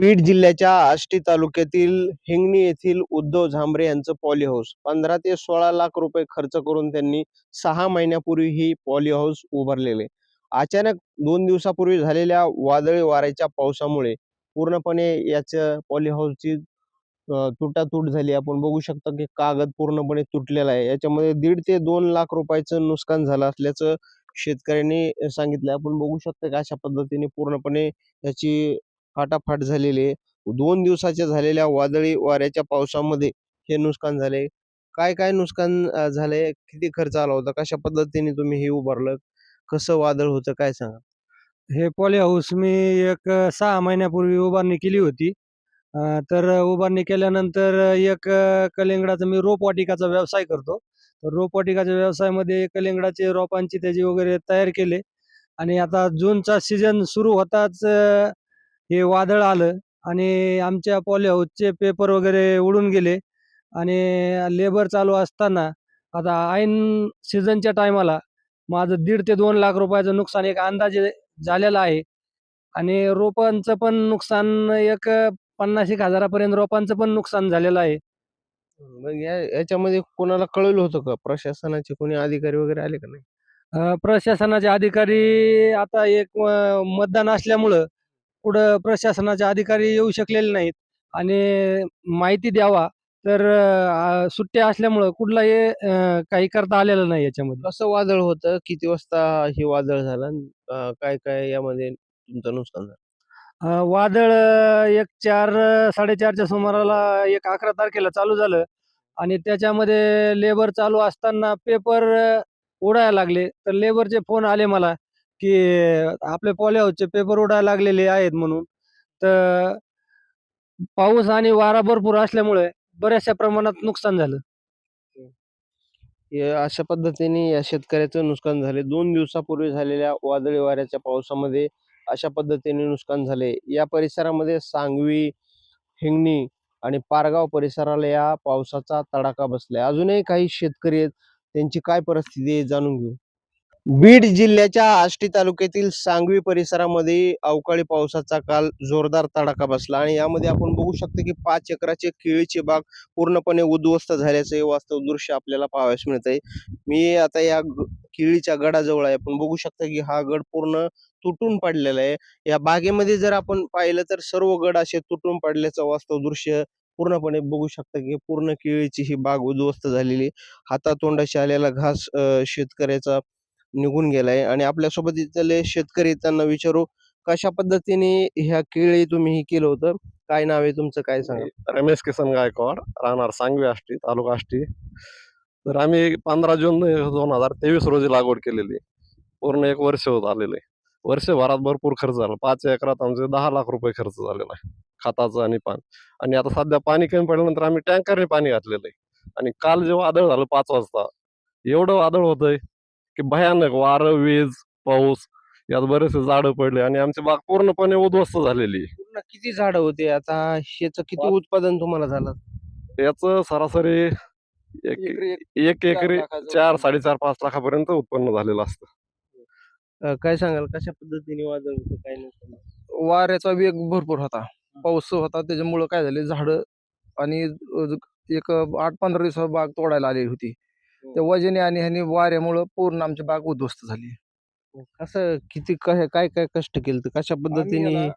बीड जिल्ह्याच्या आष्टी तालुक्यातील हिंगणी येथील उद्धव झांबरे यांचं पॉली हाऊस पंधरा ते सोळा लाख रुपये खर्च करून त्यांनी सहा महिन्यापूर्वी ही पॉली हाऊस उभारलेले. अचानक दोन दिवसापूर्वी झालेल्या वादळी वाऱ्याच्या पावसामुळे पूर्णपणे याच्या पॉली हाऊसची तुटातूट झाली. आपण बघू शकता की कागद पूर्णपणे तुटलेला आहे. याच्यामध्ये दीड ते दोन लाख रुपयाचं नुकसान झालं असल्याचं शेतकऱ्यांनी सांगितलं आपण बघू शकता की अशा पद्धतीने पूर्णपणे याची फाटाफाट झालेले दोन दिवसाच्या झालेल्या वादळी वाऱ्याच्या पावसामध्ये हे नुकसान झाले काय काय नुकसान अं, झालंय किती खर्च आला होता? कशा पद्धतीने तुम्ही हे उभारलं? कसं वादळ होतं? काय सांगा? हे पॉली हाऊस मी एक सहा महिन्यापूर्वी उभारणी केली होती. तर उभारणी केल्यानंतर एक अ, कलिंगडाचा मी रोपवाटिकाचा व्यवसाय करतो. तर रोपवाटिकाच्या व्यवसायामध्ये कलिंगडाचे रोपांची त्याची वगैरे तयार केले. आणि आता जूनचा सीझन सुरू होताच हे वादळ आलं आणि आमच्या पॉली हाऊसचे पेपर वगैरे उडून गेले. आणि लेबर चालू असताना आता ऐन सीझनच्या टायमाला माझं दीड ते दोन लाख रुपयाचं नुकसान एक अंदाजे झालेलं आहे. आणि रोपांचं पण नुकसान एक पन्नास एक हजारापर्यंत रोपांचं पण नुकसान झालेलं आहे. मग या याच्यामध्ये कोणाला कळवलं होतं का? प्रशासनाचे कोणी अधिकारी वगैरे आले का नाही? अ, प्रशासनाचे अधिकारी आता एक अ, मतदान असल्यामुळं पुढं प्रशासनाचे अधिकारी येऊ शकलेले नाहीत आणि माहिती द्यावा तर अ, सुट्ट्या असल्यामुळं कुठलाही अ, काही करता आलेलं नाही याच्यामध्ये. कसं वादळ होतं? किती वाजता हे वादळ झालं? अं, काय काय यामध्ये तुमचं नुकसान झालं? अ, वादळ अ, एक चार अ, साडेचारच्या सुमाराला एक अकरा तारखेला चालू झालं आणि त्याच्यामध्ये लेबर चालू असताना पेपर उडायला लागले. तर लेबरचे फोन आले मला. की आपले पॉली पेपर उडायला लागलेले आहेत म्हणून. तर पाऊस आणि वारा भरपूर असल्यामुळे बऱ्याचशा प्रमाणात नुकसान झालं. हे अशा पद्धतीने या शेतकऱ्याचं नुकसान झाले. दोन दिवसापूर्वी झालेल्या वादळी वाऱ्याच्या पावसामध्ये अशा पद्धतीने नुकसान झाले. या परिसरामध्ये सांगवी हिंगणी आणि पारगाव परिसराला या पावसाचा तडाखा बसलाय. अजूनही काही शेतकरी आहेत त्यांची काय परिस्थिती आहे जाणून घेऊ. बीड जिल्ह्याच्या आष्टी तालुक्यातील सांगवी परिसरामध्ये अवकाळी पावसाचा काल जोरदार तडाखा बसला आणि यामध्ये आपण बघू शकतो की पाच एकराचे केळीची बाग पूर्णपणे उद्ध्वस्त झाल्याचं हे वास्तव दृश्य आपल्याला पाहावयास मिळत आहे मी आता या केळीच्या गडाजवळ आहे. आपण बघू शकता की हा गड पूर्ण तुटून पडलेला आहे. या बागेमध्ये जर आपण पाहिलं तर सर्व गड असे तुटून पडल्याचं वास्तव दृश्य पूर्णपणे बघू शकता की पूर्ण केळीची ही बाग उद्ध्वस्त झालेली हातातोंडाशी आलेला घास शेतकऱ्याचा निघून गेलाय आणि आपल्यासोबत इथले शेतकरी त्यांना विचारू कशा पद्धतीने ह्या केळी तुम्ही हे केलं होतं? काय नाव आहे तुमचं? काय सांगा? रमेश किसन गायकवाड राहणार सांगवी आष्टी तालुका आष्टी. तर आम्ही पंधरा जून दोन हजार तेवीस रोजी लागवड केलेली. पूर्ण एक वर्ष होत आलेले वर्षभरात भरपूर खर्च झाला. पाच एकरात आमचे दहा लाख रुपये खर्च झालेला आहे. खताचं आणि पाणी. आणि आता सध्या पाणी कमी पडल्यानंतर आम्ही टँकरने पाणी घातलेलं आहे. आणि काल जे वादळ झालं पाच वाजता एवढं वादळ होतंय. की भयानक वारं वीज पाऊस यात बरेचसे झाडं पडले आणि आमची बाग पूर्णपणे उद्ध्वस्त झालेली आहे. पूर्ण किती झाड होते? आता ह्याचं किती उत्पादन तुम्हाला झालं? याचं सरासरी एक एक एकरी चार साडेचार पाच लाखापर्यंत उत्पन्न झालेलं असतं. अं, काय सांगाल? कशा पद्धतीने वादळ होतं काय नाही वाऱ्याचा वेग भरपूर होता. पाऊस होता त्याच्यामुळं काय झाले? झाडं आणि एक आठ पंधरा दिवसा बाग तोडायला आलेली होती. त्या वजने आणि ह्यानी वाऱ्यामुळं पूर्ण आमची बाग उद्ध्वस्त झाली. कसं किती काय काय काय कष्ट केलं कशा पद्धतीने? आता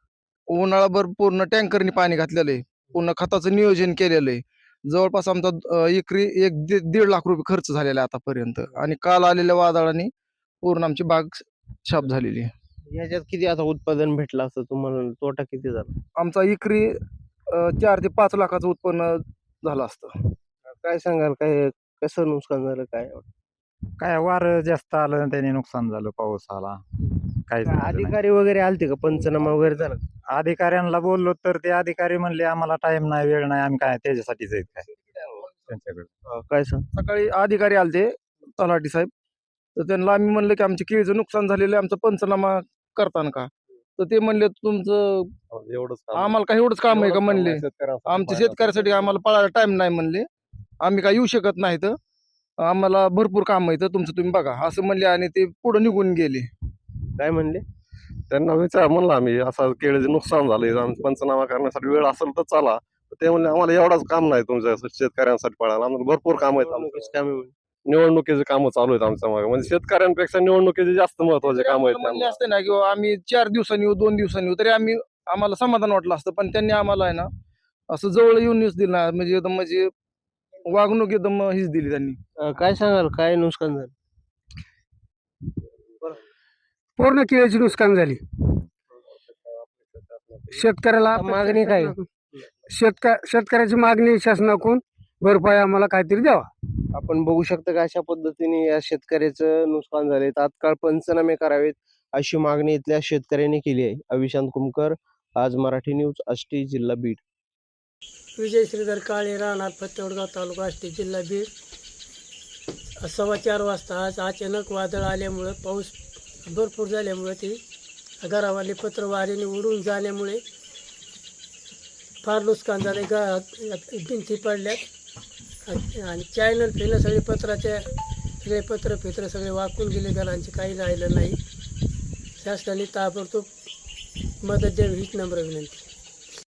उन्हाळाभर पूर्ण टँकरनी पाणी घातलेलं आहे. पूर्ण खताचं नियोजन केलेलं आहे. जवळपास आमचा अ, एकरी एक दीड दीड लाख रुपये खर्च झालेला आहे आतापर्यंत. आणि काल आलेल्या वादळाने पूर्ण आमची बाग छाप झालेली आहे. ह्याच्यात किती आता उत्पादन भेटलं असतं तुम्हाला? तोटा किती झाला? आमचा एकरी अ, चार ते पाच लाखाचं उत्पन्न झालं असतं. काय सांगाल? काय कसं नुकसान झालं काय काय वार जास्त आलं त्याने नुकसान झालं पाऊस आला. काहीच झालं नाही. अधिकारी वगैरे आलते का? पंचनामा वगैरे झाला का? अधिकाऱ्यांना बोललो तर ते अधिकारी म्हणले आम्हाला टाइम नाही वेळ नाही आम्ही काय त्याच्यासाठीच आहेत काय? त्यांच्याकडे. काय सांग? सकाळी अधिकारी आलते तलाठी साहेब. तर त्यांना आम्ही म्हणलं की आमच्या केळीचं नुकसान झालेलं आहे आमचा पंचनामा करताना का? तर ते म्हणले तुमचं एवढंच काम. आम्हाला काही एवढंच काम आहे का म्हणले? आमच्या. शेतकऱ्यासाठी आम्हाला पळायला टाइम नाही म्हणले. आम्ही काय येऊ शकत नाही तर आम्हाला भरपूर काम आहे तर तुमचं तुम्ही बघा. असं म्हणले आणि ते पुढे निघून गेले. काय म्हणले? त्यांना विचार म्हणलं आम्ही असं केळीचे नुकसान झाले पंचनामा करण्यासाठी वेळ असेल तर चला. तर ते म्हणले आम्हाला एवढाच काम नाही तुमच्या शेतकऱ्यांसाठी पडायला. आम्हाला भरपूर काम आहेत. निवडणुकीची कामे होईल. निवडणुकीचे कामं चालू आहेत आमच्या मागे. म्हणजे शेतकऱ्यांपेक्षा निवडणुकीचे जास्त महत्त्वाचे काम आहेत. असते ना किंवा आम्ही चार दिवसांनी येऊ दोन दिवसांनी येऊ. तरी आम्ही आम्हाला समाधान वाटलं असतं पण त्यांनी आम्हाला आहे ना असं जवळ येऊन न्यूज दिलं म्हणजे एकदम म्हणजे वागणूक एकदम हीच दिली त्यांनी. अं, काय सांगाल? काय नुकसान झालं? पूर्ण केळीची नुकसान झाली. शेतकऱ्याला मागणी काय? शेतक शेतकऱ्याची मागणी शासनाकडून. भरपाई आम्हाला काहीतरी द्यावा. आपण बघू शकता का अशा पद्धतीने या शेतकऱ्याचं नुकसान झाले तात्काळ पंचनामे करावेत अशी मागणी इथल्या शेतकऱ्यांनी केली आहे. अविशांत कुमकर आज मराठी न्यूज आष्टी जिल्हा बीड. विजय श्रीधर काळे राहणार फत्तेवडगाव तालुका आष्टी जिल्हा बीड सव्वा चार वाजता आज अचानक वादळ आल्यामुळं पाऊस भरपूर झाल्यामुळं ती घरावाली पत्र वाऱ्याने उडून जाण्यामुळे फार नुकसान झाले. गा भिंती पडल्यात. आणि चॅनल फिरणं सगळे पत्राचे सगळे पत्र फित्र सगळे वाकून गेले. घरांचे काही राहिलं नाही. शासनाने ताबडतोब मदत द्यावी हीच नम्र विनंती.